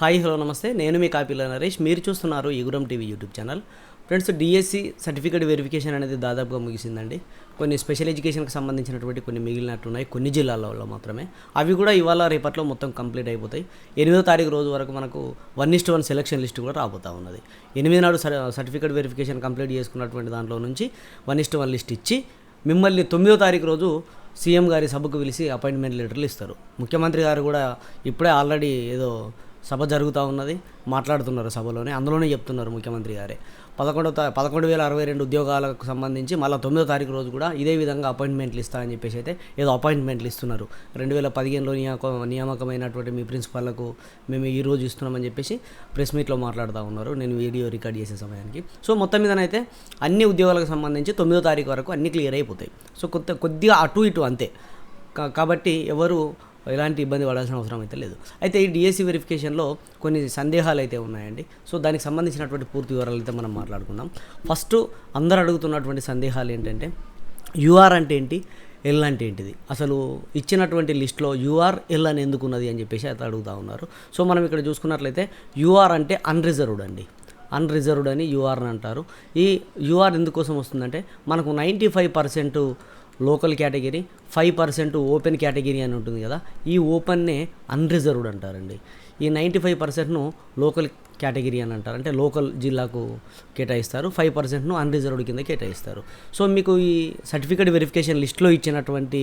Hi hello నమస్తే. నేను మీ కాపీల నరేష్. మీరు చూస్తున్నారు ఈగురం TV YouTube channel. Friends DSC certificate verification అనేది దాదాపుగా ముగిసిందండి. కొన్ని స్పెషల్ ఎడ్యుకేషన్కి సంబంధించినటువంటి కొన్ని మిగిలినట్టు ఉన్నాయి కొన్ని జిల్లాలలో మాత్రమే. అవి కూడా ఇవాళ రేపట్లో మొత్తం కంప్లీట్ అయిపోతాయి. ఎనిమిదో తారీఖు రోజు వరకు మనకు one is to one selection list కూడా రాబోతా ఉన్నది. ఎనిమిది నాడు సర్టిఫికేట్ వెరిఫికేషన్ కంప్లీట్ చేసుకున్నటువంటి దాంట్లో నుంచి వన్ ఇస్ట్ వన్ లిస్ట్ ఇచ్చి మిమ్మల్ని తొమ్మిదో తారీఖు రోజు సీఎం గారి సభకు పిలిచి అపాయింట్మెంట్ లెటర్లు ఇస్తారు. ముఖ్యమంత్రి గారు కూడా ఇప్పుడే ఆల్రెడీ ఏదో సభ జరుగుతూ ఉన్నది మాట్లాడుతున్నారు సభలోనే. అందులోనే చెప్తున్నారు ముఖ్యమంత్రి గారే. పదకొండో తా పదకొండు వేల అరవై రెండు ఉద్యోగాలకు సంబంధించి మళ్ళీ తొమ్మిదో తారీఖు రోజు కూడా ఇదే విధంగా అపాయింట్మెంట్లు ఇస్తా అని చెప్పేసి అయితే ఏదో అపాయింట్మెంట్లు ఇస్తున్నారు. రెండు వేల పదిహేనులో నియామక నియామకమైనటువంటి మీ ప్రిన్సిపాల్లకు మేము ఈ రోజు ఇస్తున్నామని చెప్పేసి ప్రెస్ మీట్లో మాట్లాడుతూ ఉన్నారు. నేను వీడియో రికార్డ్ చేసే సమయానికి. సో మొత్తం మీదనైతే అన్ని ఉద్యోగాలకు సంబంధించి తొమ్మిదో తారీఖు వరకు అన్ని క్లియర్ అయిపోతాయి. సో కొత్త కొద్దిగా అటు ఇటు అంతే. కాబట్టి ఎవరు ఎలాంటి ఇబ్బంది పడాల్సిన అవసరం అయితే లేదు. అయితే ఈ డిఎస్సి వెరిఫికేషన్లో కొన్ని సందేహాలు అయితే ఉన్నాయండి. సో దానికి సంబంధించినటువంటి పూర్తి వివరాలు అయితే మనం మాట్లాడుకుందాం. ఫస్ట్ అందరు అడుగుతున్నటువంటి సందేహాలు ఏంటంటే యూఆర్ అంటే ఏంటి? ఎల్ అంటే ఏంటిది? అసలు ఇచ్చినటువంటి లిస్ట్లో యూఆర్ ఎల్ అని ఎందుకు ఉన్నది అని చెప్పేసి అయితే అడుగుతూ ఉన్నారు. సో మనం ఇక్కడ చూసుకున్నట్లయితే యూఆర్ అంటే అన్రిజర్వ్డ్ అండి. అన్రిజర్వ్డ్ అని యూఆర్ అని అంటారు. ఈ యూఆర్ ఎందుకోసం వస్తుందంటే మనకు ninety five percent local category five percent open category అని ఉంటుంది కదా ఈ ఓపెన్నే అన్రిజర్వ్డ్ అంటారండి. ఈ నైంటీ ఫైవ్ పర్సెంట్ను లోకల్ కేటగిరీ అని అంటారు. అంటే లోకల్ జిల్లాకు కేటాయిస్తారు. ఫైవ్ పర్సెంట్ను అన్రిజర్వ్డ్ కింద కేటాయిస్తారు. సో మీకు ఈ సర్టిఫికేట్ వెరిఫికేషన్ లిస్ట్లో ఇచ్చినటువంటి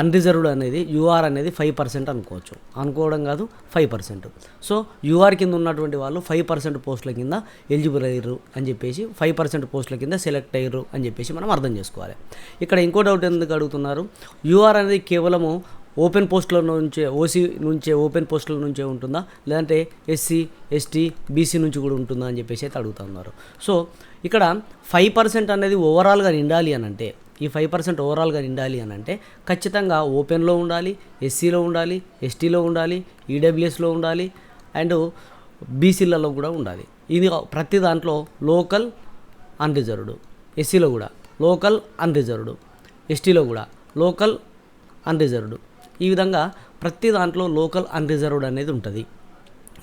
అన్రిజర్వ్డ్ అనేది యూఆర్ అనేది ఫైవ్ పర్సెంట్ అనుకోవచ్చు. అనుకోవడం కాదు ఫైవ్ పర్సెంట్. సో యూఆర్ కింద ఉన్నటువంటి వాళ్ళు ఫైవ్ పర్సెంట్ పోస్టుల కింద ఎలిజిబుల్ అయ్యారు అని చెప్పేసి ఫైవ్ పర్సెంట్ పోస్టుల కింద సెలెక్ట్ అయ్యారు అని చెప్పేసి మనం అర్థం చేసుకోవాలి. ఇక్కడ ఇంకో డౌట్ ఎందుకు అడుగుతున్నారు? యూఆర్ అనేది కేవలము ఓపెన్ పోస్టుల నుంచే ఓసీ నుంచే ఓపెన్ పోస్టుల నుంచే ఉంటుందా? లేదంటే ఎస్సీ ఎస్టీ బీసీ నుంచి కూడా ఉంటుందా అని చెప్పేసి అయితే అడుగుతా ఉన్నారు. సో ఇక్కడ ఫైవ్ పర్సెంట్ అనేది ఓవరాల్గా నిండాలి అని అంటే ఈ ఫైవ్ పర్సెంట్ ఓవరాల్గా నిండాలి అని అంటే ఖచ్చితంగా ఓపెన్లో ఉండాలి ఎస్సీలో ఉండాలి ఎస్టీలో ఉండాలి ఈడబ్ల్యూఎస్లో ఉండాలి అండ్ బీసీలలో కూడా ఉండాలి. ఇది ప్రతి దాంట్లో లోకల్ అన్రిజర్వ్డ్. ఎస్సీలో కూడా లోకల్ అన్రిజర్వ్డ్. ఎస్టీలో కూడా లోకల్ అన్రిజర్వ్డ్. ఈ విధంగా ప్రతి దాంట్లో లోకల్ అన్రిజర్వ్డ్ అనేది ఉంటుంది.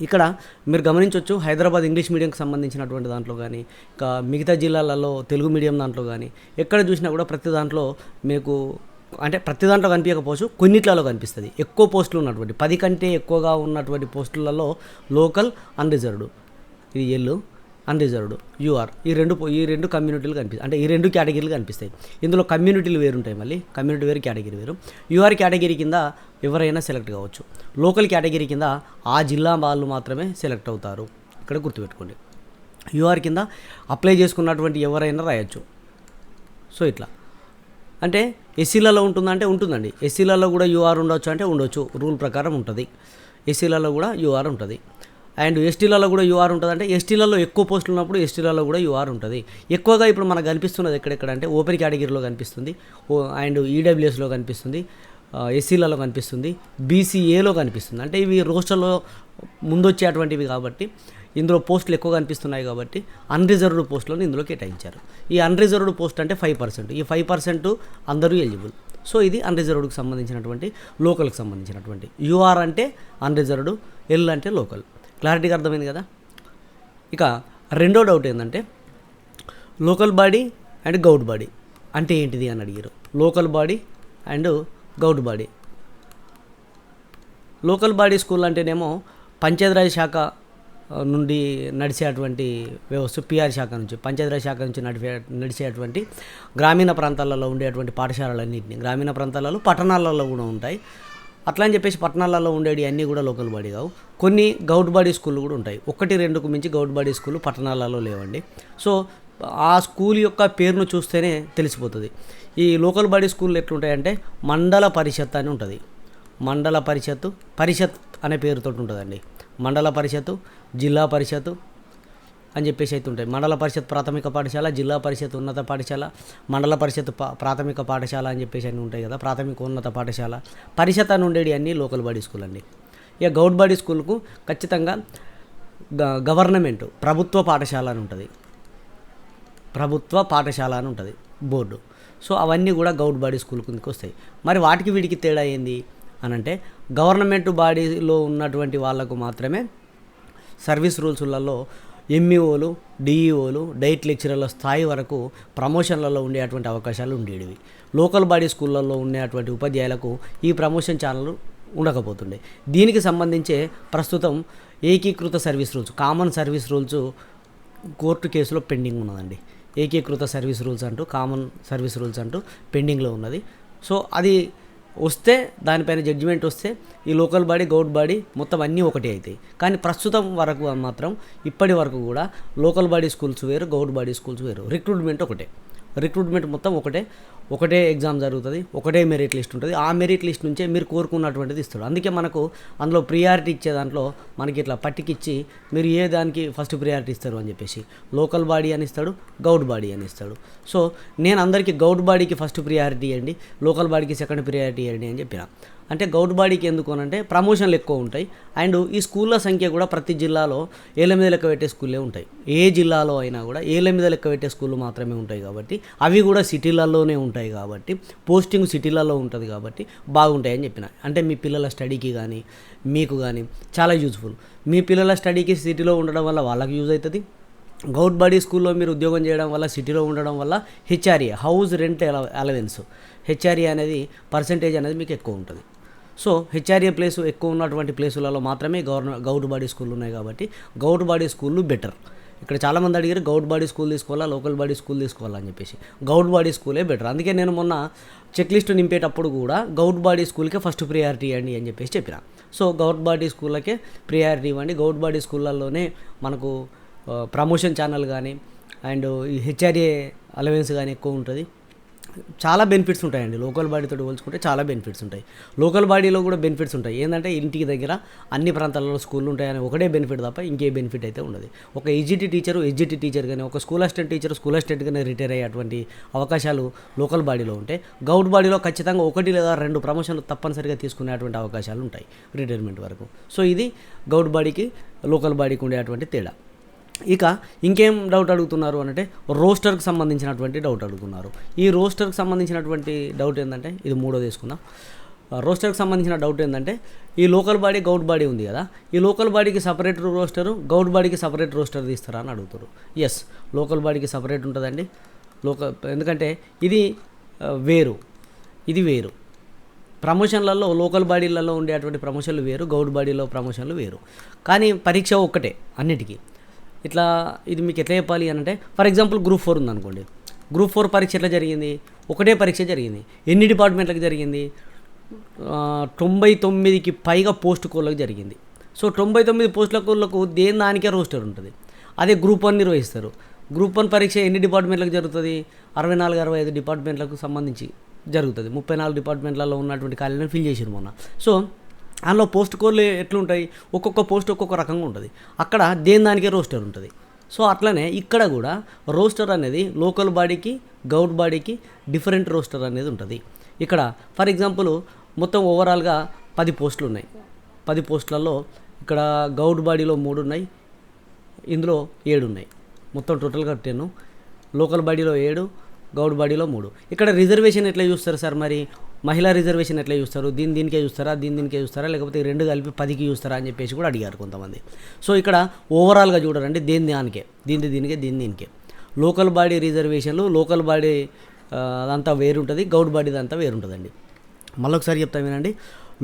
ఇక్కడ మీరు గమనించవచ్చు హైదరాబాద్ ఇంగ్లీష్ మీడియంకి సంబంధించినటువంటి దాంట్లో కానీ ఇంకా మిగతా జిల్లాలలో తెలుగు మీడియం దాంట్లో కానీ ఎక్కడ చూసినా కూడా ప్రతి దాంట్లో మీకు అంటే ప్రతి దాంట్లో కనిపించకపోవచ్చు కొన్నిట్లలో కనిపిస్తుంది. ఎక్కువ పోస్టులు ఉన్నటువంటి పది కంటే ఎక్కువగా ఉన్నటువంటి పోస్టులలో లోకల్ అన్రిజర్వ్డ్. ఇది ఎల్లు. అన్రిజర్వ్డ్ యూఆర్ ఈ రెండు ఈ రెండు కమ్యూనిటీలు కనిపిస్తాయి అంటే ఈ రెండు కేటగిరీలు కనిపిస్తాయి. ఇందులో కమ్యూనిటీలు వేరు ఉంటాయి మళ్ళీ. కమ్యూనిటీ వేరు కేటగిరీ వేరు. యూఆర్ కేటగిరీ కింద ఎవరైనా సెలెక్ట్ కావచ్చు. లోకల్ కేటగిరీ కింద ఆ జిల్లా వాళ్ళు మాత్రమే సెలెక్ట్ అవుతారు. ఇక్కడ గుర్తుపెట్టుకోండి. యూఆర్ కింద అప్లై చేసుకున్నటువంటి ఎవరైనా రాయొచ్చు. సో ఇట్లా. అంటే ఎస్సీలలో ఉంటుందంటే ఉంటుందండి. ఎస్సీలలో కూడా యూఆర్ ఉండొచ్చు అంటే ఉండొచ్చు. రూల్ ప్రకారం ఉంటుంది. ఎస్సీలలో కూడా యూఆర్ ఉంటుంది. అండ్ ఎస్టీలలో కూడా యూఆర్ ఉంటుంది. అంటే ఎస్టీలలో ఎక్కువ పోస్టులు ఉన్నప్పుడు ఎస్టీలలో కూడా యూఆర్ ఉంటుంది. ఎక్కువగా ఇప్పుడు మనకు కనిపిస్తున్నది ఎక్కడెక్కడ అంటే ఓపెన్ కేటగిరీలో కనిపిస్తుంది. ఓ అండ్ ఈడబ్ల్యూఎస్లో కనిపిస్తుంది. ఎస్సీలలో కనిపిస్తుంది. బీసీఏలో కనిపిస్తుంది. అంటే ఇవి రోస్టర్లో ముందొచ్చేటువంటివి కాబట్టి ఇందులో పోస్టులు ఎక్కువ కనిపిస్తున్నాయి కాబట్టి అన్రిజర్వ్డ్ పోస్టులను ఇందులో కేటాయించారు. ఈ అన్రిజర్వ్డ్ పోస్ట్ అంటే ఫైవ్ పర్సెంట్. ఈ ఫైవ్ పర్సెంట్ అందరూ ఎలిజిబుల్. సో ఇది అన్రిజర్వ్డ్కి సంబంధించినటువంటి లోకల్కి సంబంధించినటువంటి. యూఆర్ అంటే అన్రిజర్వ్డ్ ఎల్ అంటే లోకల్. క్లారిటీగా అర్థమైంది కదా? ఇక రెండో డౌట్ ఏంటంటే local body and govt body అంటే ఏంటిది అని అడిగారు. Local body and govt body. Local body school అంటేనేమో పంచాయతీరాజ్ శాఖ నుండి నడిచేటువంటి వ్యవస్థ పిఆర్ శాఖ నుంచి పంచాయతీరాజ్ శాఖ నుంచి నడిపే నడిచేటువంటి గ్రామీణ ప్రాంతాలలో ఉండేటువంటి పాఠశాలలన్నింటినీ గ్రామీణ ప్రాంతాలలో పట్టణాలలో కూడా ఉంటాయి. అట్లా అని చెప్పేసి పట్టణాలలో ఉండేవి అన్నీ కూడా లోకల్ బాడీ కావు. కొన్ని గౌట్ బాడీ స్కూళ్ళు కూడా ఉంటాయి. ఒకటి రెండుకు మించి గౌట్ బాడీ స్కూల్ పట్టణాలలో లేవండి. సో ఆ స్కూల్ యొక్క పేరును చూస్తేనే తెలిసిపోతుంది. ఈ లోకల్ బాడీ స్కూల్ ఎట్లుంటాయంటే మండల పరిషత్ అని ఉంటుంది. మండల పరిషత్తు పరిషత్ అనే పేరుతో ఉంటుందండి. మండల పరిషత్తు జిల్లా పరిషత్తు అని చెప్పేసి అయితే ఉంటాయి. మండల పరిషత్ ప్రాథమిక పాఠశాల జిల్లా పరిషత్ ఉన్నత పాఠశాల మండల పరిషత్ ప్రాథమిక పాఠశాల అని చెప్పేసి అన్నీ ఉంటాయి కదా ప్రాథమిక ఉన్నత పాఠశాల. పరిషత్ అని ఉండేవి అన్నీ లోకల్ బాడీ స్కూల్ అండి. ఇక గౌడ్ బాడీ స్కూల్కు ఖచ్చితంగా గ- గవర్నమెంట్ ప్రభుత్వ పాఠశాల అని ఉంటుంది. ప్రభుత్వ పాఠశాల అని ఉంటుంది బోర్డు. సో అవన్నీ కూడా గౌడ్ బాడీ స్కూల్ కిందకి వస్తాయి. మరి వాటికి వీటికి తేడా ఏంది? అని అంటే గవర్నమెంట్ బాడీలో ఉన్నటువంటి వాళ్ళకు మాత్రమే సర్వీస్ రూల్స్లలో ఎంఈఓలు డిఈఓలు డైట్ లెక్చరర్ల స్థాయి వరకు ప్రమోషన్లలో ఉండేటువంటి అవకాశాలు ఉండేవి లోకల్ బాడీ స్కూళ్ళల్లో ఉండేటువంటి ఉపాధ్యాయులకు ఈ ప్రమోషన్ ఛానల్ ఉండకపోతుండే. దీనికి సంబంధించే ప్రస్తుతం ఏకీకృత service rules common service rules court కేసులో పెండింగ్ ఉన్నదండి. ఏకీకృత సర్వీస్ రూల్స్ అంటూ కామన్ సర్వీస్ రూల్స్ అంటూ పెండింగ్లో ఉన్నది. సో అది వస్తే దానిపైన జడ్జిమెంట్ వస్తే ఈ లోకల్ బాడీ గౌడ్ బాడీ మొత్తం అన్నీ ఒకటే అవుతాయి కానీ ప్రస్తుతం వరకు మాత్రం ఇప్పటి వరకు కూడా లోకల్ బాడీ స్కూల్స్ వేరు గౌడ్ బాడీ స్కూల్స్ వేరు. రిక్రూట్మెంట్ ఒకటే. రిక్రూట్మెంట్ మొత్తం ఒకటే. ఒకటే ఎగ్జామ్ జరుగుతుంది ఒకటే మెరిట్ లిస్ట్ ఉంటుంది. ఆ మెరిట్ లిస్ట్ నుంచే మీరు కోరుకున్నటువంటిది ఇస్తాడు. అందుకే మనకు అందులో ప్రియారిటీ ఇచ్చే దాంట్లో మనకి ఇట్లా పట్టికిచ్చి మీరు ఏ దానికి ఫస్ట్ ప్రియారిటీ ఇస్తారు అని చెప్పేసి. లోకల్ బాడీ అని ఇస్తాడు గౌడ్ బాడీ అని ఇస్తాడు. సో నేను అందరికీ గౌడ్ బాడీకి ఫస్ట్ ప్రియారిటీ ఇవ్వండి లోకల్ బాడీకి సెకండ్ ప్రియారిటీ ఇవ్వండి అని చెప్పిన. అంటే గౌడ్ బాడీకి ఎందుకు అని అంటే ప్రమోషన్లు ఎక్కువ ఉంటాయి. అండ్ ఈ స్కూళ్ళ సంఖ్య కూడా ప్రతి జిల్లాలో ఏళ్ళ మీద లెక్క పెట్టే స్కూళ్ళే ఉంటాయి. ఏ జిల్లాలో అయినా కూడా ఏళ్ళ మీద లెక్క పెట్టే స్కూళ్ళు మాత్రమే ఉంటాయి కాబట్టి అవి కూడా సిటీలలోనే ఉంటాయి. కాబట్టి పోస్టింగ్ సిటీలలో ఉంటుంది కాబట్టి బాగుంటాయని చెప్పిన. అంటే మీ పిల్లల స్టడీకి కానీ మీకు కానీ చాలా యూజ్ఫుల్ మీ పిల్లల స్టడీకి సిటీలో ఉండడం వల్ల వాళ్ళకి యూజ్ అవుతుంది గౌడ్ బాడీ స్కూల్లో మీరు ఉద్యోగం చేయడం వల్ల సిటీలో ఉండడం వల్ల HRA house rent allowance HRA అనేది పర్సంటేజ్ అనేది మీకు ఎక్కువ ఉంటుంది. సో హెచ్ఆర్ఏ ప్లేస్ ఎక్కువ ఉన్నటువంటి ప్లేసులలో మాత్రమే గవర్నమెంట్ గౌడ్ బాడీ స్కూల్ ఉన్నాయి కాబట్టి గౌడ్ బాడీ స్కూళ్ళు బెటర్ ఇక్కడ చాలామంది అడిగారు గౌడ్ బాడీ స్కూల్ తీసుకోవాలా? లోకల్ బాడీ స్కూల్ తీసుకోవాలా? అని చెప్పేసి. గౌడ్ బాడీ స్కూలే బెటర్ అందుకే నేను మొన్న చెక్ లిస్ట్ నింపేటప్పుడు కూడా గౌడ్ బాడీ స్కూల్కే ఫస్ట్ ప్రియారిటీ ఇవ్వండి అని చెప్పేసి చెప్పిన. సో గౌడ్ బాడీ స్కూళ్ళకే ప్రియారిటీ ఇవ్వండి. గౌడ్ బాడీ స్కూళ్ళల్లోనే మనకు ప్రమోషన్ ఛానల్ కానీ అండ్ ఈ హెచ్ఆర్ఏ అలవెన్స్ కానీ ఎక్కువ ఉంటుంది. చాలా బెనిఫిట్స్ ఉంటాయండి. లోకల్ బాడీతో పోల్చుకుంటే చాలా బెనిఫిట్స్ ఉంటాయి. లోకల్ బాడీలో కూడా బెనిఫిట్స్ ఉంటాయి. ఏంటంటే ఇంటికి దగ్గర అన్ని ప్రాంతాలలో స్కూళ్ళు ఉంటాయని ఒకటే బెనిఫిట్ తప్ప ఇంకే బెనిఫిట్ అయితే ఉండదు. ఒక ఎజిటి టీచర్ ఎజిటి టీచర్ కానీ ఒక school assistant teacher school assistant కానీ రిటైర్ అయ్యేటువంటి అవకాశాలు లోకల్ బాడీలో ఉంటాయి గౌడ్ బాడీలో ఖచ్చితంగా ఒకటి లేదా రెండు ప్రమోషన్లు తప్పనిసరిగా తీసుకునేటువంటి అవకాశాలు ఉంటాయి రిటైర్మెంట్ వరకు. సో ఇది గౌడ్ బాడీకి లోకల్ బాడీకి ఉండేటువంటి తేడా. ఇక ఇంకేం డౌట్ అడుగుతున్నారు అంటే రోస్టర్కి సంబంధించినటువంటి డౌట్ అడుగుతున్నారు. ఈ రోస్టర్కి సంబంధించినటువంటి డౌట్ ఏంటంటే ఇది మూడో తీసుకుందాం రోస్టర్కి సంబంధించిన డౌట్ ఏంటంటే ఈ లోకల్ బాడీ గౌడ్ బాడీ ఉంది కదా ఈ లోకల్ బాడీకి సపరేట్ రోస్టరు గౌడ్ బాడీకి సపరేట్ రోస్టర్ తీస్తారా అని అడుగుతారు ఎస్ లోకల్ బాడీకి సపరేట్ ఉంటుందండి. లోకల్ ఎందుకంటే ఇది వేరు. ఇది వేరు. ప్రమోషన్లలో లోకల్ బాడీలలో ఉండేటువంటి ప్రమోషన్లు వేరు గౌడ్ బాడీలో ప్రమోషన్లు వేరు. కానీ పరీక్ష ఒక్కటే అన్నిటికీ. ఇట్లా ఇది మీకు ఎట్లా చెప్పాలి అని అంటే ఫర్ ఎగ్జాంపుల్ గ్రూప్ ఫోర్ ఉందనుకోండి. గ్రూప్ ఫోర్ పరీక్ష ఎట్లా జరిగింది? ఒకటే పరీక్ష జరిగింది. ఎన్ని డిపార్ట్మెంట్లకు జరిగింది? తొంభై తొమ్మిదికి పైగా పోస్ట్ కోళ్ళకు జరిగింది. సో తొంభై తొమ్మిది పోస్టుల కోళ్ళకు దేని దానికే రోస్టర్ ఉంటుంది? అదే గ్రూప్ వన్ నిర్వహిస్తారు. గ్రూప్ వన్ పరీక్ష ఎన్ని డిపార్ట్మెంట్లకు జరుగుతుంది? అరవై నాలుగు అరవై ఐదు డిపార్ట్మెంట్లకు సంబంధించి జరుగుతుంది. ముప్పై నాలుగు డిపార్ట్మెంట్లలో ఉన్నటువంటి ఖాళీలను ఫిల్ చేసారు మొన్న. సో అందులో పోస్ట్ కోడ్లు ఎట్లుంటాయి? ఒక్కొక్క పోస్ట్ ఒక్కొక్క రకంగా ఉంటుంది. అక్కడ దేని దానికే రోస్టర్ ఉంటుంది. సో అట్లనే ఇక్కడ కూడా రోస్టర్ అనేది లోకల్ బాడీకి గౌడ్ బాడీకి డిఫరెంట్ రోస్టర్ అనేది ఉంటుంది. ఇక్కడ ఫర్ ఎగ్జాంపుల్ మొత్తం ఓవరాల్గా పది పోస్టులు ఉన్నాయి. పది పోస్టులలో ఇక్కడ గౌడ్ బాడీలో మూడు ఉన్నాయి. ఇందులో ఏడు ఉన్నాయి. మొత్తం టోటల్గా టెన్. లోకల్ బాడీలో ఏడు గౌడ్ బాడీలో మూడు. ఇక్కడ రిజర్వేషన్ ఎట్లా చూస్తారు సార్ మరి? మహిళా రిజర్వేషన్ ఎట్లా చూస్తారు? దీని దీనికే చూస్తారా? దీని దీనికే చూస్తారా? లేకపోతే రెండు కలిపి పదికి చూస్తారా అని చెప్పేసి కూడా అడిగారు కొంతమంది. సో ఇక్కడ ఓవరాల్గా చూడరండి దేని దానికే. దీని దీనికే దీని దీనికే. లోకల్ బాడీ రిజర్వేషన్లు లోకల్ బాడీ అదంతా వేరుంటుంది గౌడ్ బాడీది అంతా వేరుంటుందండి. మళ్ళొకసారి చెప్తా వినండి.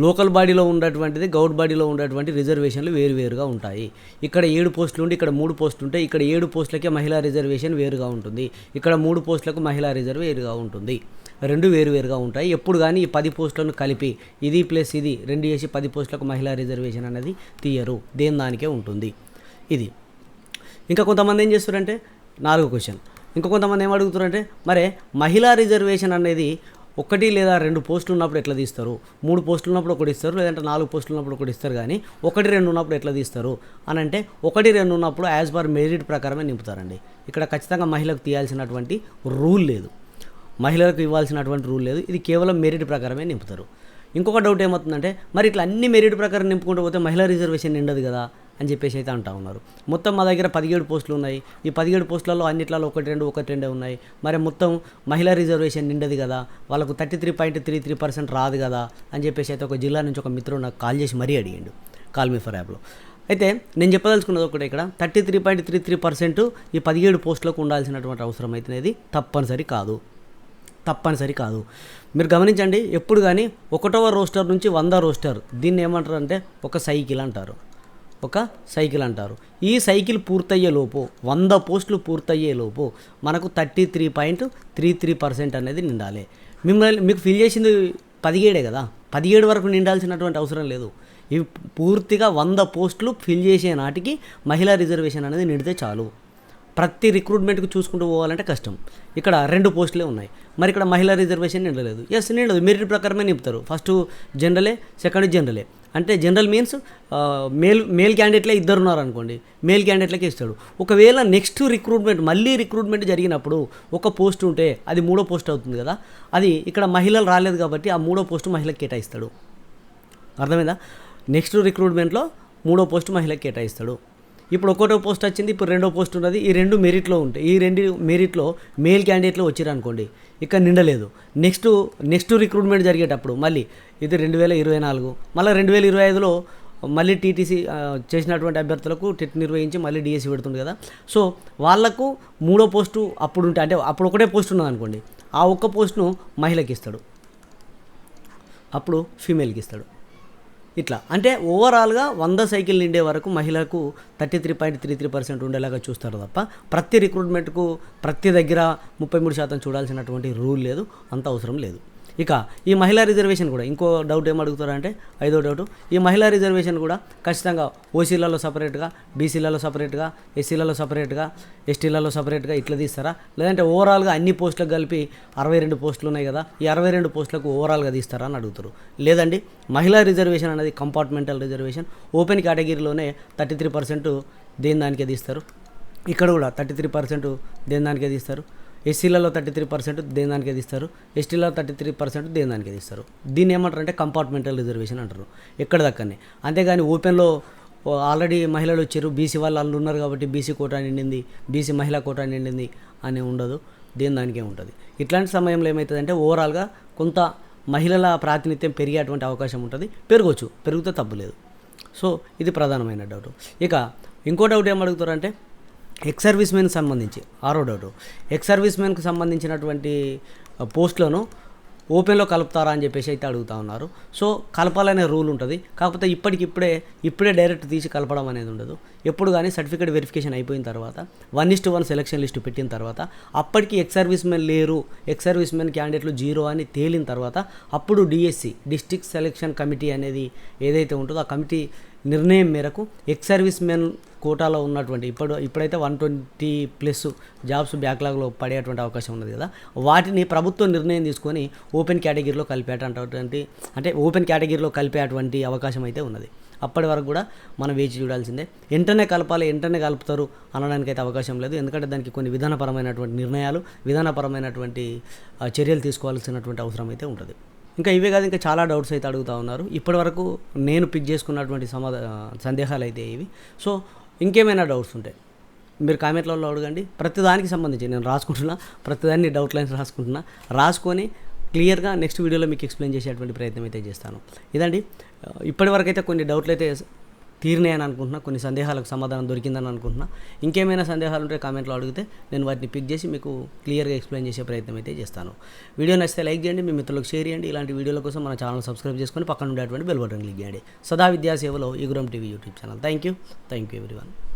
లోకల్ బాడీలో ఉన్నటువంటిది గౌడ్ బాడీలో ఉన్నటువంటి రిజర్వేషన్లు వేరువేరుగా ఉంటాయి. ఇక్కడ ఏడు పోస్టులు ఉండి ఇక్కడ మూడు పోస్టులు ఉంటాయి. ఇక్కడ ఏడు పోస్టులకే మహిళా రిజర్వేషన్ వేరుగా ఉంటుంది. ఇక్కడ మూడు పోస్టులకు మహిళా రిజర్వ్ వేరుగా ఉంటుంది. రెండు వేరువేరుగా ఉంటాయి. ఎప్పుడు కానీ ఈ పది పోస్టులను కలిపి ఇది ప్లస్ ఇది రెండు చేసి పది పోస్టులకు మహిళా రిజర్వేషన్ అనేది తీయరు. దేని దానికే ఉంటుంది. ఇది. ఇంకా కొంతమంది ఏం చేస్తారంటే నాలుగో క్వశ్చన్. ఇంకా కొంతమంది ఏం అడుగుతారంటే మరే మహిళా రిజర్వేషన్ అనేది ఒకటి లేదా రెండు పోస్టులు ఉన్నప్పుడు ఎట్లా తీస్తారు? మూడు పోస్టులు ఉన్నప్పుడు ఒకటి ఇస్తారు లేదంటే నాలుగు పోస్టులు ఉన్నప్పుడు ఒకటి ఇస్తారు కానీ ఒకటి రెండు ఉన్నప్పుడు ఎట్లా తీస్తారు? అని అంటే ఒకటి రెండు ఉన్నప్పుడు యాజ్ పర్ మెరిట్ ప్రకారమే నింపుతారండి. ఇక్కడ ఖచ్చితంగా మహిళకు తీయాల్సినటువంటి రూల్ లేదు. మహిళలకు ఇవ్వాల్సినటువంటి రూల్ లేదు. ఇది కేవలం మెరిట్ ప్రకారమే నింపుతారు. ఇంకొక డౌట్ ఏమవుతుందంటే మరి ఇట్లా అన్ని మెరిట్ ప్రకారం నింపుకుంటూ పోతే మహిళా రిజర్వేషన్ నిండదు కదా? అని చెప్పేసి అయితే అంటా ఉన్నారు. మొత్తం మా దగ్గర పదిహేడు పోస్టులు ఉన్నాయి. ఈ పదిహేడు పోస్టులలో అన్నిట్లలో ఒకటి రెండు ఒకటి రెండే ఉన్నాయి. మరి మొత్తం మహిళా రిజర్వేషన్ నిండదు కదా. వాళ్ళకు thirty three point three three percent రాదు కదా అని చెప్పేసి అయితే ఒక జిల్లా నుంచి ఒక మిత్రుడు నాకు కాల్ చేసి మరీ అడిగిండు. కాల్ మీ ఫర్ యాప్లో అయితే నేను చెప్పదలుచుకున్నది ఒకటి ఇక్కడ. Thirty three point three three percent ఈ పదిహేడు పోస్టులకు ఉండాల్సినటువంటి అవసరం అయితేనేది తప్పనిసరి కాదు. తప్పనిసరి కాదు. మీరు గమనించండి ఎప్పుడు కానీ ఒకటవ రోస్టర్ నుంచి వంద రోస్టర్ దీన్ని ఏమంటారు అంటే ఒక సైకిల్ అంటారు. ఒక సైకిల్ అంటారు. ఈ సైకిల్ పూర్తయ్యే లోపు వంద పోస్టులు పూర్తయ్యే లోపు మనకు thirty three point three three percent అనేది నిండాలి. మిమ్మల్ని మీకు ఫిల్ చేసింది పదిహేడే కదా? పదిహేడు వరకు నిండాల్సినటువంటి అవసరం లేదు. ఇవి పూర్తిగా వంద పోస్టులు ఫిల్ చేసే నాటికి మహిళా రిజర్వేషన్ అనేది నిండితే చాలు. ప్రతి రిక్రూట్మెంట్కి చూసుకుంటూ పోవాలంటే కష్టం. ఇక్కడ రెండు పోస్టులే ఉన్నాయి. మరి ఇక్కడ మహిళా రిజర్వేషన్ నిండలేదు. ఎస్ నిండదు మెరిట్ ప్రకారమే నింపుతారు. ఫస్ట్ జనరలే సెకండ్ జనరలే. అంటే జనరల్ మీన్స్ మేల్ మేల్ క్యాండిడేట్లే ఇద్దరు ఉన్నారు అనుకోండి మేల్ క్యాండిడేట్లకే ఇస్తాడు. ఒకవేళ నెక్స్ట్ రిక్రూట్మెంట్ మళ్ళీ రిక్రూట్మెంట్ జరిగినప్పుడు ఒక పోస్ట్ ఉంటే అది మూడో పోస్ట్ అవుతుంది కదా అది ఇక్కడ మహిళలు రాలేదు కాబట్టి ఆ మూడో పోస్ట్ మహిళకి కేటాయిస్తాడు. అర్థమైందా? నెక్స్ట్ రిక్రూట్మెంట్లో మూడో పోస్ట్ మహిళకు కేటాయిస్తాడు. ఇప్పుడు ఒకటో పోస్ట్ వచ్చింది ఇప్పుడు రెండో పోస్ట్ ఉన్నది. ఈ రెండు మెరిట్లో ఉంటాయి. ఈ రెండు మెరిట్లో మేల్ క్యాండిడేట్లు వచ్చారు అనుకోండి ఇక్కడ నిండలేదు నెక్స్ట్ నెక్స్ట్ రిక్రూట్మెంట్ జరిగేటప్పుడు మళ్ళీ ఇది రెండు వేల ఇరవై నాలుగు మళ్ళీ రెండు వేల ఇరవై ఐదులో మళ్ళీ టీటీసీ చేసినటువంటి అభ్యర్థులకు టెట్ నిర్వహించి మళ్ళీ డిఎస్సి పెడుతుంది కదా. సో వాళ్ళకు మూడో పోస్టు అప్పుడు ఉంటే అంటే అప్పుడు ఒకటే పోస్ట్ ఉన్నది అనుకోండి ఆ ఒక్క పోస్ట్ను మహిళకి ఇస్తాడు. అప్పుడు ఫీమేల్కి ఇస్తాడు. ఇట్లా. అంటే ఓవరాల్గా వంద సైకిల్ నిండే వరకు మహిళలకు thirty three point three three percent ఉండేలాగా చూస్తారు తప్ప ప్రతి రిక్రూట్మెంట్కు ప్రతి దగ్గర ముప్పై మూడు శాతం చూడాల్సినటువంటి రూల్ లేదు. అంత అవసరం లేదు. ఇక ఈ మహిళా రిజర్వేషన్ కూడా ఇంకో డౌట్ ఏం అడుగుతారంటే ఐదో డౌట్ ఈ మహిళా రిజర్వేషన్ కూడా ఖచ్చితంగా ఓసీలలో సపరేట్గా బీసీలలో సపరేట్గా ఎస్సీలలో సపరేట్గా ఎస్టీలలో సపరేట్గా ఇట్లా తీస్తారా? లేదంటే ఓవరాల్గా అన్ని పోస్టులకు కలిపి అరవై రెండు పోస్టులు ఉన్నాయి కదా ఈ అరవై రెండు పోస్టులకు ఓవరాల్గా తీస్తారా అని అడుగుతారు. లేదండి మహిళా రిజర్వేషన్ అనేది కంపార్ట్మెంటల్ రిజర్వేషన్ ఓపెన్ కేటగిరీలోనే థర్టీ త్రీ పర్సెంట్ దేని దానికే తీస్తారు? ఇక్కడ కూడా థర్టీ త్రీ పర్సెంట్ దేని దానికే తీస్తారు? ఎస్సీలలో థర్టీ త్రీ పర్సెంట్ దేని దానికే తీస్తారు? ఎస్టీలలో థర్టీ త్రీ పర్సెంట్ దేని దానికే తీస్తారు? దీన్ని ఏమంటారు అంటే కంపార్ట్మెంటల్ రిజర్వేషన్ అంటారు. ఎక్కడ దక్కనే. అంతేగాని ఓపెన్లో ఆల్రెడీ మహిళలు వచ్చారు బీసీ వాళ్ళు వాళ్ళు ఉన్నారు కాబట్టి బీసీ కోటా నిండింది బీసీ మహిళా కోటా నిండింది అని ఉండదు దేని దానికే ఉంటుంది. ఇట్లాంటి సమయంలో ఏమవుతుందంటే ఓవరాల్గా కొంత మహిళల ప్రాతినిధ్యం పెరిగేటువంటి అవకాశం ఉంటుంది. పెరగవచ్చు పెరిగితే తప్పు లేదు. సో ఇది ప్రధానమైన డౌట్ ఇక ఇంకో డౌట్ ఏం అడుగుతారంటే ఎక్స్ సర్వీస్ మెన్కి సంబంధించి ఆరో డౌట్ ఎక్స్ సర్వీస్ మెన్కి సంబంధించినటువంటి పోస్ట్లను ఓపెన్లో కలుపుతారా అని చెప్పేసి అయితే అడుగుతా ఉన్నారు. సో కలపాలనే రూల్ ఉంటుంది. కాకపోతే ఇప్పటికిప్పుడే ఇప్పుడే డైరెక్ట్ తీసి కలపడం అనేది ఉండదు. ఎప్పుడు కానీ సర్టిఫికేట్ వెరిఫికేషన్ అయిపోయిన తర్వాత one is to one selection list పెట్టిన తర్వాత అప్పటికి ఎక్స్ సర్వీస్ మెన్ లేరు. ఎక్స్ సర్వీస్ మెన్ క్యాండిడేట్లు జీరో అని తేలిన తర్వాత అప్పుడు డిఎస్సి డిస్ట్రిక్ట్ సెలక్షన్ కమిటీ అనేది ఏదైతే ఉంటుందో ఆ కమిటీ నిర్ణయం మేరకు ఎక్స్ సర్వీస్ మెన్ కోటాలో ఉన్నటువంటి ఇప్పుడు ఇప్పుడైతే వన్ ట్వంటీ ప్లస్ జాబ్స్ బ్యాక్లాగ్లో పడేటువంటి అవకాశం ఉన్నది కదా. వాటిని ప్రభుత్వం నిర్ణయం తీసుకొని ఓపెన్ కేటగిరీలో కలిపేటటువంటి అంటే ఓపెన్ కేటగిరీలో కలిపేటువంటి అవకాశం అయితే ఉన్నది. అప్పటి వరకు కూడా మనం వేచి చూడాల్సిందే. వెంటనే కలపాలి వెంటనే కలుపుతారు అనడానికి అయితే అవకాశం లేదు. ఎందుకంటే దానికి కొన్ని విధానపరమైనటువంటి నిర్ణయాలు విధానపరమైనటువంటి చర్యలు తీసుకోవాల్సినటువంటి అవసరం అయితే ఉంటుంది. ఇంకా ఇవే కాదు ఇంకా చాలా డౌట్స్ అయితే అడుగుతూ ఉన్నారు. ఇప్పటివరకు నేను పిక్ చేసుకున్నటువంటి సమాధా సందేహాలు అయితే ఇవి. సో ఇంకేమైనా డౌట్స్ ఉంటాయి మీరు కామెంట్లలో అడగండి. ప్రతిదానికి సంబంధించి నేను రాసుకుంటున్నా ప్రతిదాన్ని డౌట్ లైన్స్ రాసుకుంటున్నా రాసుకొని క్లియర్గా నెక్స్ట్ వీడియోలో మీకు ఎక్స్ప్లెయిన్ చేసేటువంటి ప్రయత్నం అయితే చేస్తాను. ఇదండి. ఇప్పటివరకు అయితే కొన్ని డౌట్లు అయితే తీరినాయని అనుకుంటున్నా కొన్ని సందేహాలకు సమాధానం దొరికిందని అనుకుంటున్నా. ఇంకేమైనా సందేహాలు ఉంటే కామెంట్లో అడిగితే నేను వాటిని పిక్ చేసి మీకు క్లియర్గా ఎక్స్ప్లెయిన్ చేసే ప్రయత్నం అయితే చేస్తాను. వీడియో నచ్చితే లైక్ చేయండి మీ మిత్రులకు షేర్ చేయండి. ఇలాంటి వీడియోల కోసం మన ఛానల్ సబ్స్క్రైబ్ చేసుకొని పక్కన ఉండేటువంటి బెల్ బటన్ క్లిక్ చేయండి. సదా విద్యాసేవలో ఈ Guram TV YouTube channel. Thank you thank you everyone.